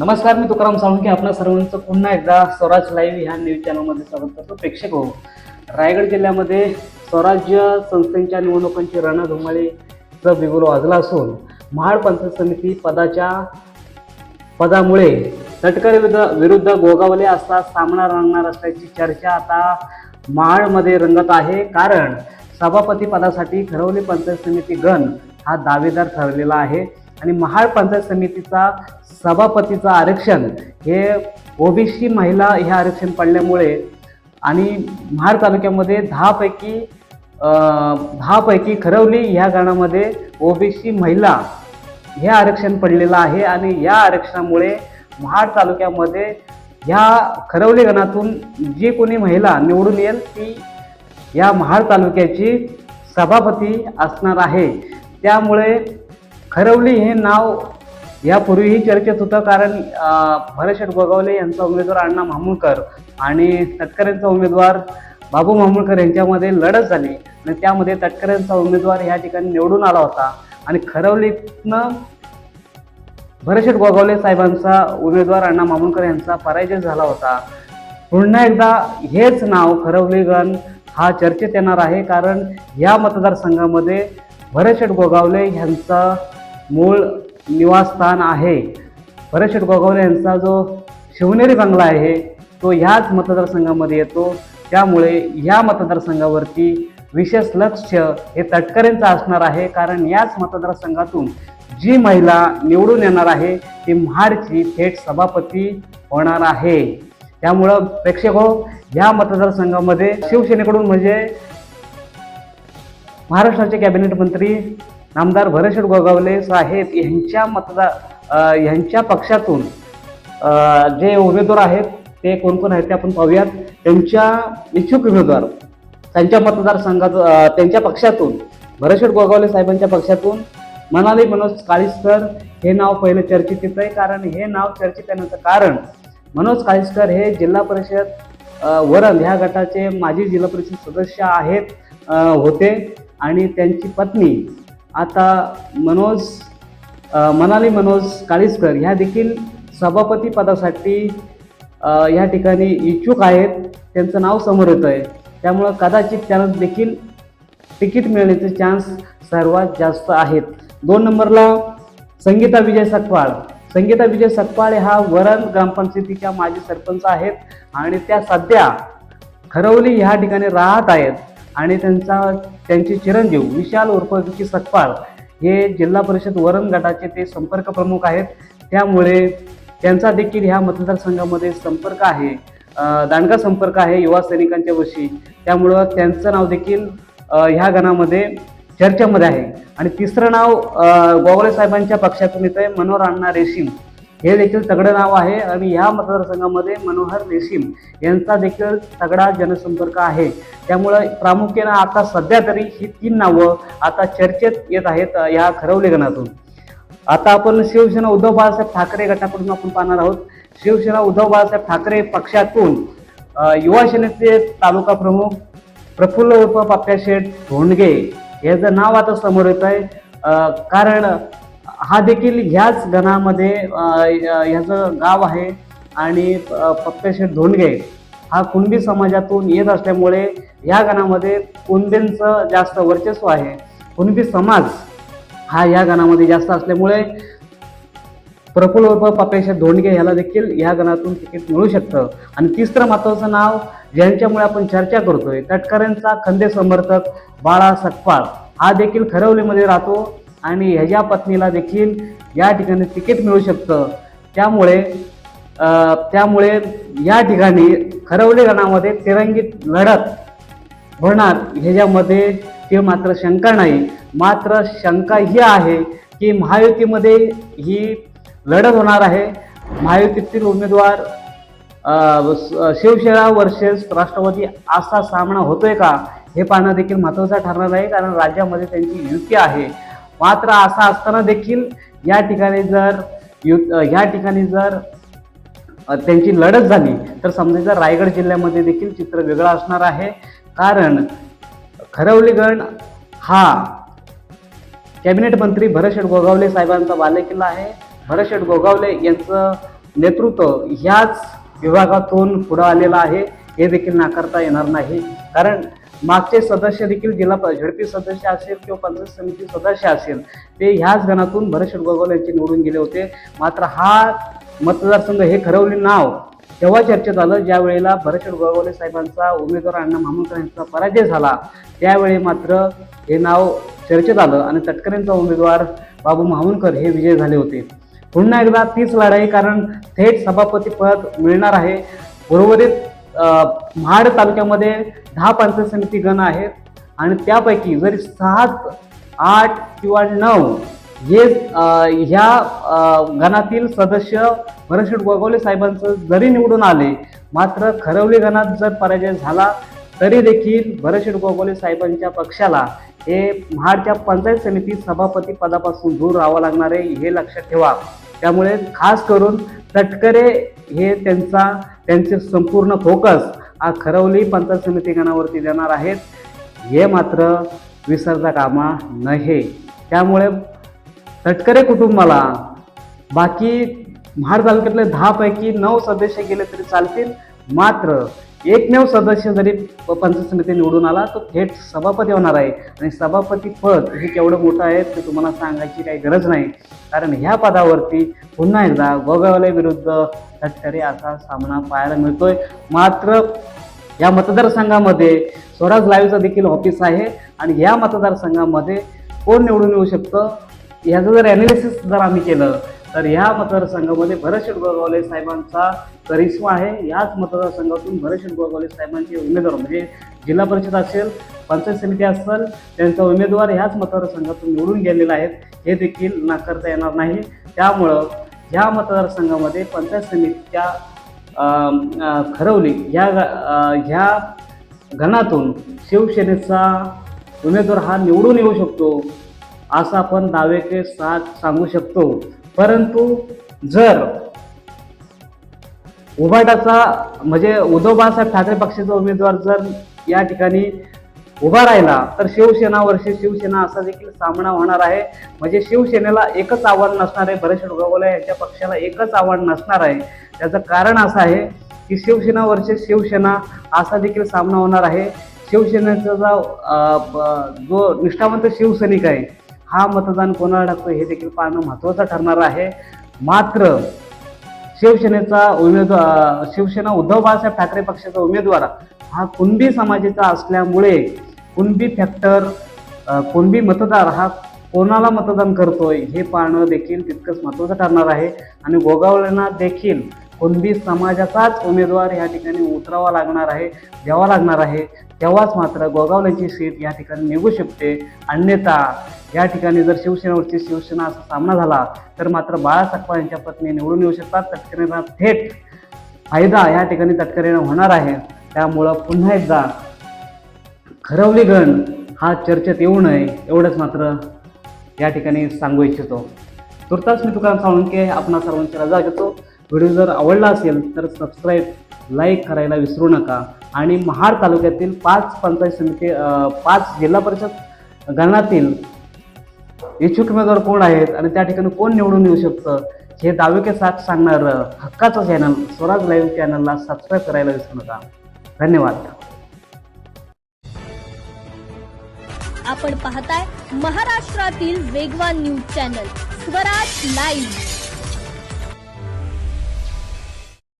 नमस्कार मी तुकाराम साळुंके. आपल्या सर्वांचं पुन्हा एकदा स्वराज लाईव्ह ह्या न्यूज चॅनलमध्ये स्वागत करतो. प्रेक्षक हो रायगड जिल्ह्यामध्ये स्वराज्य संस्थेच्या निवडणुकांची रणधुमाळीचं बिगुल वाजला असून महाड पंचायत समिती पदाच्या पदामुळे तटकरे विरुद्ध विरुद्ध गोगावले असा सामना रंगणार असल्याची चर्चा आता महाडमध्ये रंगत आहे. कारण सभापती पदासाठी खरवली पंचायत समिती गण हा दावेदार ठरलेला आहे. आणि महाड पंचायत समितीचा सभापतीचं आरक्षण हे ओबीसी महिला हे आरक्षण पडल्यामुळे आणि महाड तालुक्यामध्ये दहापैकी दहापैकी खरवली ह्या गणामध्ये ओबीसी महिला हे आरक्षण पडलेलं आहे आणि या आरक्षणामुळे महाड तालुक्यामध्ये ह्या खरवली गणातून जी कोणी महिला निवडून येईल ती या महाड तालुक्याची सभापती असणार आहे. त्यामुळे खरवली हे नाव यापूर्वीही चर्चेत होतं कारण अं, भरतशेठ गोगावले यांचा उमेदवार अण्णा मामुळकर आणि तटकरेंचा उमेदवार बाबू मामुळकर यांच्यामध्ये लढत झाली. आणि त्यामध्ये तटकरेंचा उमेदवार या ठिकाणी निवडून आला होता. आणि खरवलीतनं भरशेठ गोगावले साहेबांचा उमेदवार अण्णा मामुळकर यांचा पराजय झाला होता. पुन्हा एकदा हेच नाव खरवलीगण हा चर्चेत येणार आहे कारण या मतदारसंघामध्ये भरशेठ गोगावले यांचा मूळ निवासस्थान आहे. भरतशेठ गोगावले यांचा जो शिवनेरी बंगला आहे तो ह्याच मतदारसंघामध्ये येतो. त्यामुळे ह्या मतदारसंघावरती विशेष लक्ष हे तटकरेंचं असणार आहे. कारण याच मतदारसंघातून जी महिला निवडून येणार आहे ती महाडची थेट सभापती होणार आहे. त्यामुळं प्रेक्षक हो ह्या मतदारसंघामध्ये शिवसेनेकडून म्हणजे महाराष्ट्राचे कॅबिनेट मंत्री नामदार भरतशेठ गोगावले साहेब यांच्या मतदार यांच्या पक्षातून जे उमेदवार आहेत ते कोण कोण आहेत ते आपण पाहूयात. त्यांच्या इच्छुक उमेदवार त्यांच्या मतदारसंघात त्यांच्या पक्षातून भरशेट गोगावले साहेबांच्या पक्षातून मनाली मनोज काळीसकर हे नाव पहिलं चर्चेत येतं आहे कारण हे नाव चर्चेत येण्याचं कारण मनोज काळीसकर हे जिल्हा परिषद वरण ह्या गटाचे माजी जिल्हा परिषद सदस्य आहेत होते. आणि त्यांची पत्नी आता मनोज मनाली मनोज काळीसकर ह्या देखील सभापती पदासाठी ह्या ठिकाणी इच्छुक आहेत. त्यांचं नाव समोर येतं आहे त्यामुळं कदाचित त्यांना देखील तिकीट मिळण्याचे चान्स सर्वात जास्त आहेत. दोन नंबरला संगीता विजय सकपाळ संगीता विजय सकपाळ हा वरण ग्रामपंचायतीच्या माजी सरपंच आहेत. आणि त्या सध्या खरवली ह्या ठिकाणी राहत आहेत. आणि त्यांचा त्यांचे चिरंजीव विशाल उर्फ विकी हे जिल्हा परिषद वरण गटाचे ते संपर्क प्रमुख आहेत. त्यामुळे त्यांचा देखील ह्या मतदारसंघामध्ये संपर्क आहे. दांडगा संपर्क आहे युवा सैनिकांच्या वशी त्यामुळं त्यांचं नाव देखील ह्या गणामध्ये चर्चेमध्ये आहे. आणि तिसरं नाव गोवळे साहेबांच्या पक्षातून येतं आहे मनोहर अण्णा रेशीम. हे देखील तगडं नाव आहे. आणि ह्या मतदारसंघामध्ये मनोहर रेशीम यांचा देखील तगडा जनसंपर्क आहे. त्यामुळं प्रामुख्यानं आता सध्या तरी ही तीन नावं आता चर्चेत येत आहेत या ह्या खरवले गणातून आता आपण शिवसेना उद्धव बाळासाहेब ठाकरे गटाकडून आपण पाहणार आहोत. शिवसेना उद्धव बाळासाहेब ठाकरे पक्षातून युवा सेनेचे तालुका प्रमुख प्रफुल्ल उर्फ शेठ धोंडगे. याचं नाव आता समोर येत आहे कारण हा देखील ह्याच गणामध्ये ह्याचं गाव आहे आणि अं, धोंडगे हा कुणबी समाजातून येत असल्यामुळे या गणामध्ये कुणबींचं जास्त वर्चस्व आहे. कुणबी समाज हा या गणामध्ये जास्त असल्यामुळे प्रफुल्ल उर्फ पपेश धोंडगे ह्याला देखील या गणातून तिकीट मिळू शकतं. आणि तिसरं महत्वाचं नाव ज्यांच्यामुळे आपण चर्चा करतोय तटकऱ्यांचा खंदे समर्थक बाळा सकपाळ हा देखील खरवलीमध्ये राहतो. आणि ह्याच्या पत्नीला देखील या ठिकाणी तिकीट मिळू शकतं. त्यामुळे त्यामुळे या ठिकाणी खरवली गणामध्ये तिरंगी लढत होणार ह्याच्यामध्ये ते मात्र शंका नाही. मात्र शंका ही आहे की महायुतीमध्ये ही लढत होणार आहे. महायुतीतील उमेदवार शिवसेना वर्सेस राष्ट्रवादी असा सामना होतोय का हे पाहणं देखील महत्त्वाचं ठरणार आहे कारण राज्यामध्ये त्यांची युती आहे. मात्र असं असताना देखील या ठिकाणी जर यु ह्या ठिकाणी जर त्यांची लढत झाली तर समजायचं रायगड जिल्ह्यामध्ये देखील चित्र वेगळं असणार आहे. कारण खरवलीगण हा कॅबिनेट मंत्री भरशेठ गोगावले साहेबांचा बालेकिल्ला आहे. भरतशेठ गोगावले यांचं नेतृत्व ह्याच विभागातून पुढं आलेलं आहे. हे देखील नाकारता येणार नाही. कारण मागचे सदस्य देखील जिल्हा प- झडपी सदस्य असेल किंवा पंचायत समिती सदस्य असेल ते ह्याच गणातून भरतशेठ गोगोल यांचे निवडून गेले होते. मात्र हा मतदारसंघ हे ठरवले नाव तेव्हा चर्चेत आलं. ज्या वेळेला भरतशेठ साहेबांचा उमेदवार अण्णा मामुलकर यांचा पराजय झाला त्यावेळी मात्र हे नाव चर्चेत आलं आणि तटकरेंचा उमेदवार बाबू मामुलकर हे विजय झाले होते. पुन्हा एकदा तीच लढाई कारण थेट सभापती पद मिळणार आहे. उर्वरित महाड तालुक्यामध्ये दहा पंचायत समिती गण आहेत. आणि त्यापैकी जरी सात आठ किंवा नऊ हे ह्या गणातील सदस्य भरतशेठ गोगावले साहेबांचं जरी निवडून आले मात्र खरवली गणात जर पराजय झाला तरी देखील भरतशेठ गोगावले साहेबांच्या पक्षाला हे महाडच्या पंचायत समिती सभापती पदापासून दूर राहावं लागणार आहे हे लक्षात ठेवा. त्यामुळे खास करून तटकरे हे त्यांचा त्यांचे संपूर्ण फोकस हा खरवली पंचायत समिती गणावरती देणार आहेत. हे मात्र विसरता कामा नये. त्यामुळे तटकरे कुटुंबाला बाकी महाड तालुक्यातले दहापैकी नऊ सदस्य गेले तरी चालतील. मात्र एकमेव सदस्य जरी प- पंचायत समिती निवडून आला तो थेट सभापती होणार आहे. आणि सभापती पद हे केवढं मोठं आहे ते तुम्हाला सांगायची काही गरज नाही. कारण ह्या पदावरती पुन्हा एकदा गोगावले विरुद्ध तटकरे असा सामना पाहायला मिळतोय. मात्र या मतदारसंघामध्ये स्वराज लाईव्हचं देखील ऑफिस आहे. आणि या मतदारसंघामध्ये कोण निवडून येऊ शकतं? ह्याचं जर ॲनालिसिस जर आम्ही केलं तर ह्या मतदारसंघामध्ये भरत गोगावले साहेबांचा करिश्मा आहे. याच मतदारसंघातून भरत गोगावले साहेबांचे उमेदवार म्हणजे जिल्हा परिषद असेल पंचायत समिती असेल त्यांचा उमेदवार ह्याच मतदारसंघातून निवडून गेलेला आहेत हे देखील नाकारता येणार नाही. त्यामुळं ह्या मतदारसंघामध्ये पंचायत समितीच्या खरवली ह्या ग- ह्या घणातून शिवसेनेचा उमेदवार हा निवडून येऊ शकतो असं आपण दावेके साथ सांगू शकतो. परंतु जर उभाटाचा म्हणजे उद्धव बाळासाहेब ठाकरे पक्षाचा उमेदवार जर या ठिकाणी उभा राहिला तर शिवसेना वर्षी शिवसेना असा देखील सामना होणार आहे. म्हणजे शिवसेनेला एकच आव्हान नसणार आहे भरत गोगावले यांच्या पक्षाला एकच आव्हान नसणार आहे. त्याचं कारण असं आहे की शिवसेना वर्षी शिवसेना असा देखील सामना होणार आहे. शिवसेनेचा जो ब- जो निष्ठावंत शिवसैनिक आहे हा मतदान कोणाला टाकतो हे देखील पाहणं महत्त्वाचं ठरणार आहे. मात्र शिवसेनेचा उमेदवार शिवसेना उद्धव बाळासाहेब ठाकरे पक्षाचा उमेदवार हा कुणबी समाजाचा असल्यामुळे कुणबी फॅक्टर कुणबी मतदार हा कोणाला मतदान करतोय हे पाहणं देखील तितकंच महत्त्वाचं ठरणार आहे. आणि गोगावलेंना देखील कुणबी समाजाचाच उमेदवार या ठिकाणी उतरावा लागणार आहे द्यावा लागणार आहे तेव्हाच मात्र गोगावल्यांची सीट या ठिकाणी निघू शकते. अन्यथा या ठिकाणी जर शिवसेनेवरची शिवसेना असा सामना झाला तर मात्र बाळासाहेब यांच्या पत्नी निवडून येऊ शकतात. तटकरेंना थेट फायदा या ठिकाणी तटकरेनं होणार आहे. त्यामुळं पुन्हा एकदा खरवली गण हा चर्चेत येऊ नये एवढंच मात्र या ठिकाणी सांगू इच्छितो. तुर्तास मी तुकाराम साळुंके आपणा सर्वांची रजा घेतो. व्हिडिओ जर आवडला असेल तर सबस्क्राईब लाईक करायला विसरू नका. आणि महाड तालुक्यातील पाच पंचायत समिती पाच जिल्हा परिषद गणातील इच्छुक उमेदवार कोण आहेत आणि त्या ठिकाणी कोण निवडून येऊ शकतं हे दावे साथ सांगणार हक्काचं चॅनल स्वराज लाईव्ह चॅनलला सबस्क्राईब करायला विसरू नका. धन्यवाद. आपण पाहताय महाराष्ट्रातील वेगवान न्यूज चॅनल स्वराज लाईव्ह